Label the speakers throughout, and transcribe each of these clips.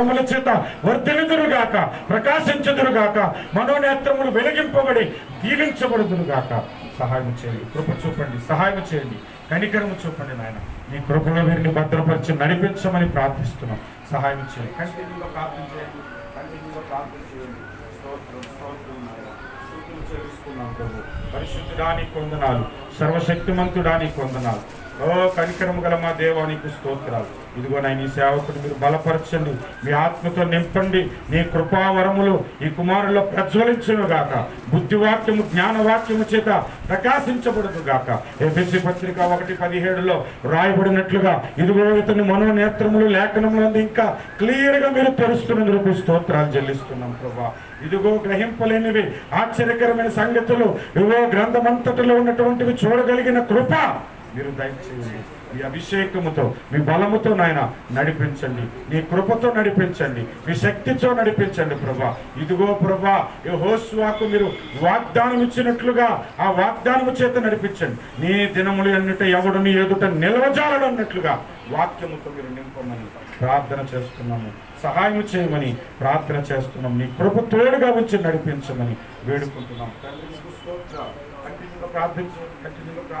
Speaker 1: కర్మల చేత వర్ధిల్లుదురుగాక ప్రకాశించుదురుగాక మనోనేత్రములు వెలిగింపబడి దీవించబడుదురుగాక. సహాయం చేయండి కృప చూపండి సహాయం చేయండి కనికరము చూపండి నాయన. నీ కృపలో వీరిని భద్రపరిచి నడిపించమని ప్రార్థిస్తున్నాం. సహాయం చేయండి. కంటిన్యూగా ప్రార్థన చేయండి కంటిన్యూగా ప్రార్థన చేయండి. స్తోత్రం స్తోత్రం నాయన. స్తుతులు చెల్లిస్తున్నాం ప్రభు. పరిశుద్ధుడానికి వందనాలు సర్వశక్తిమంతుడానికి వందనాలు ఓ కనికరము గల మా దేవానికి స్తోత్రాలు. ఇదిగో నాయన ఈ సేవకుడు మీరు బలపరచండి. మీ ఆత్మతో నింపండి. నీ కృపావరములు ఈ కుమారుల్లో ప్రజ్వలించును గాక. బుద్ధివాక్యము జ్ఞానవాక్యము చేత ప్రకాశించబడును గాక. ఎఫ్ఎస్సి పత్రిక ఒకటి పదిహేడులో రాయబడినట్లుగా ఇదిగో ఇతని మనోనేత్రములు లేఖనములు ఇంకా క్లియర్గా మీరు తెలుస్తున్నందుకు స్తోత్రాలు చెల్లిస్తున్నాం ప్రభా. ఇదిగో గ్రహింపలేనివి ఆశ్చర్యకరమైన సంగతులు. ఇదిగో గ్రంథమంతటిలో ఉన్నటువంటివి చూడగలిగిన కృప మీరు దయచేయండి మీ అభిషేకముతో మీ బలముతో నాయన నడిపించండి. నీ కృపతో నడిపించండి. మీ శక్తితో నడిపించండి ప్రభా. ఇదిగో ప్రభా ఈ హోస్వాకు మీరు వాగ్దానం ఇచ్చినట్లుగా ఆ వాగ్దానము చేత నడిపించండి. నీ దినములు అన్నిట ఎవడుని ఎదుట నిల్వజాలడు అన్నట్లుగా వాక్యముతో మీరు నింపమని ప్రార్థన చేస్తున్నాము. సహాయం చేయమని ప్రార్థన చేస్తున్నాం నీ కృప తోడుగా ఉంచి నడిపించమని వేడుకుంటున్నాం ప్రార్థించు కంటిన్యూగా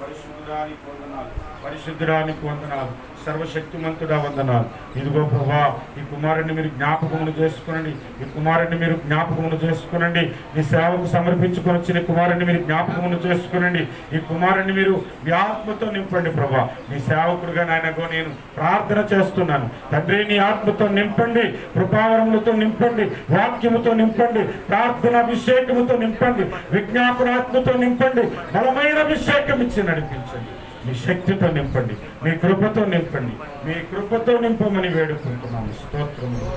Speaker 1: పరిశుద్ధురానికి వందనాలు. వందనాలు. సర్వశక్తిమంతుడా వందనాలు. ఇదిగో ప్రభా ఈ కుమారుడిని మీరు జ్ఞాపకమును చేసుకునండి. ఈ కుమారుడిని మీరు జ్ఞాపకమును చేసుకునండి. ఈ సేవకు సమర్పించుకొని వచ్చిన కుమారుడిని మీరు జ్ఞాపకమును చేసుకునండి. ఈ కుమారుడిని మీరు మీ ఆత్మతో నింపండి ప్రభా. మీ సేవకుడిగా నాయనగో నేను ప్రార్థన చేస్తున్నాను. తండ్రి నీ ఆత్మతో నింపండి. కృపావరములతో నింపండి. వాక్యముతో నింపండి. ప్రార్థన అభిషేకముతో నింపండి. విజ్ఞాపనాత్మతో నింపండి. బలమైన అభిషేకం ఇచ్చిన నడిపించండి మీ శక్తితో నింపండి. మీ కృపతో నింపండి. మీ కృపతో నింపమని వేడుకుంటున్నాము. స్తోత్రము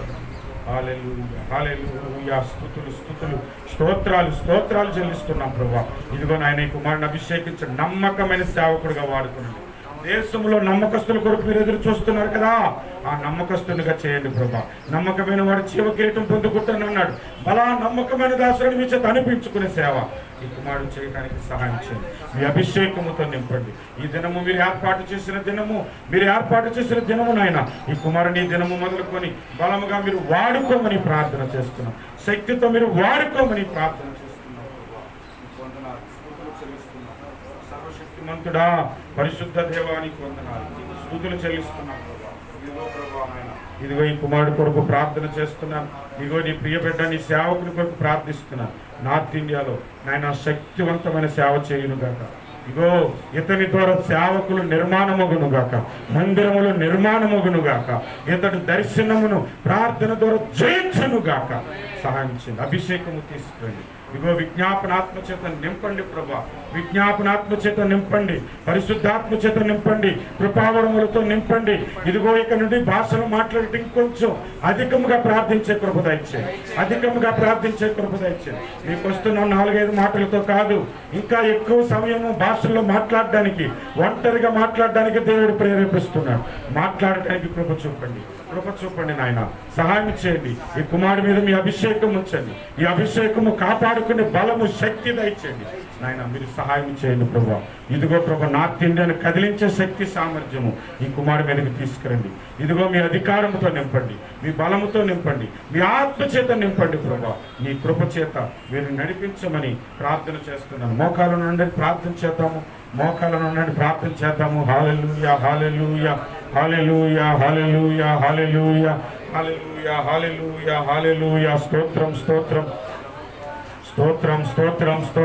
Speaker 1: హల్లెలూయా హల్లెలూయా. స్థుతులు స్తుతులు స్తోత్రాలు స్తోత్రాలు చెల్లిస్తున్నాం ప్రభా. ఇదిగో నాయన కుమారుని అభిషేకించండి నమ్మకమైన సేవకుడుగా వాడుకున్నాడు. దేశంలో నమ్మకస్తుల కొరకు మీరు ఎదురు చూస్తున్నారు కదా ఆ నమ్మకస్తునిగా చేయండి ప్రభా. నమ్మకమైన వాడు జీవ కిరీటం పొందుకుంటాను అన్నాడు. బలా నమ్మకమైన దాసుడిని మీ చేత అనిపించుకునే సేవ. ఈ కుమారుడు చేయడానికి సహాయం చేయండి. మీ అభిషేకముతో నింపండి. ఈ దినము మీరు ఏర్పాటు చేసిన దినము మీరు ఏర్పాటు చేసిన దినము నాయన ఈ కుమారుని దినము మొదలుకొని బలముగా మీరు వాడుకోమని ప్రార్థన చేస్తున్నాం. శక్తితో మీరు వాడుకోమని ప్రార్థన చేస్తున్నాం ప్రభా. మీకు వందనాలు. స్తుతులు చెల్లిస్తున్నాం. సర్వశక్తిమంతుడా పరిశుద్ధ దేవానికి వందనాలు. స్థుతులు చెల్లిస్తున్నాను ఇదిగో ఈ కుమారుడు కొరకు ప్రార్థన చేస్తున్నాను. ఇదిగో నీ ప్రియ బిడ్డ నీ సేవకుని కొరకు ప్రార్థిస్తున్నాను. నార్త్ ఇండియాలో నాయన శక్తివంతమైన సేవ చేయను గంట ఇగో ఇతని ద్వారా సేవకులు నిర్మాణమగును గాక మందిరములు నిర్మాణమగును గాక ఇతడు దర్శనమును ప్రార్థన ద్వారా జయించును గాక సహాయం చేయండి అభిషేకము తీసుకురండి ఇగో విజ్ఞాపనాత్మ చేత నింపండి ప్రభా. విజ్ఞాపనాత్మ చేత నింపండి పరిశుద్ధాత్మ చేత నింపండి కృపావరములతో నింపండి. ఇదిగో ఇక నుండి భాషలు మాట్లాడటం ఇంకొంచెం అధికముగా ప్రార్థించే కృప దయచేయండి. అధికముగా ప్రార్థించే కృప దయచేయండి. మీకు వస్తున్న నాలుగైదు మాటలతో కాదు ఇంకా ఎక్కువ సమయము భాషల్లో మాట్లాడడానికి ఒంటరిగా మాట్లాడడానికి దేవుడు ప్రేరేపిస్తున్నాడు. మాట్లాడటానికి కృప చూపండి. కృప చూపండి నాయన. సహాయం చేయండి. ఈ కుమారుడి మీద మీ అభిషేకం ఉంచండి. ఈ అభిషేకము కాపాడుకునే బలము శక్తి దయచేయండి. నాయన మీరు సహాయం చేయండి ప్రభా. ఇదిగో ప్రభా నార్త్ ఇండియాను కదిలించే శక్తి సామర్థ్యము ఈ కుమారుడి మీదకి తీసుకురండి. ఇదిగో మీ అధికారంతో నింపండి. మీ బలముతో నింపండి. మీ ఆత్మ చేత నింపండి ప్రభా. మీ కృప చేత మీరు నడిపించమని ప్రార్థన చేస్తున్నాను. మోకాలు నుండి ప్రార్థన చేత చేద్దాము. మోకాల నుండి ప్రార్థన చేద్దాము. Hallelujah hallelujah hallelujah hallelujah hallelujah hallelujah hallelujah hallelujah స్తోత్రం స్తోత్రం స్తోత్రం స్తోత్రం స్తోత్రం.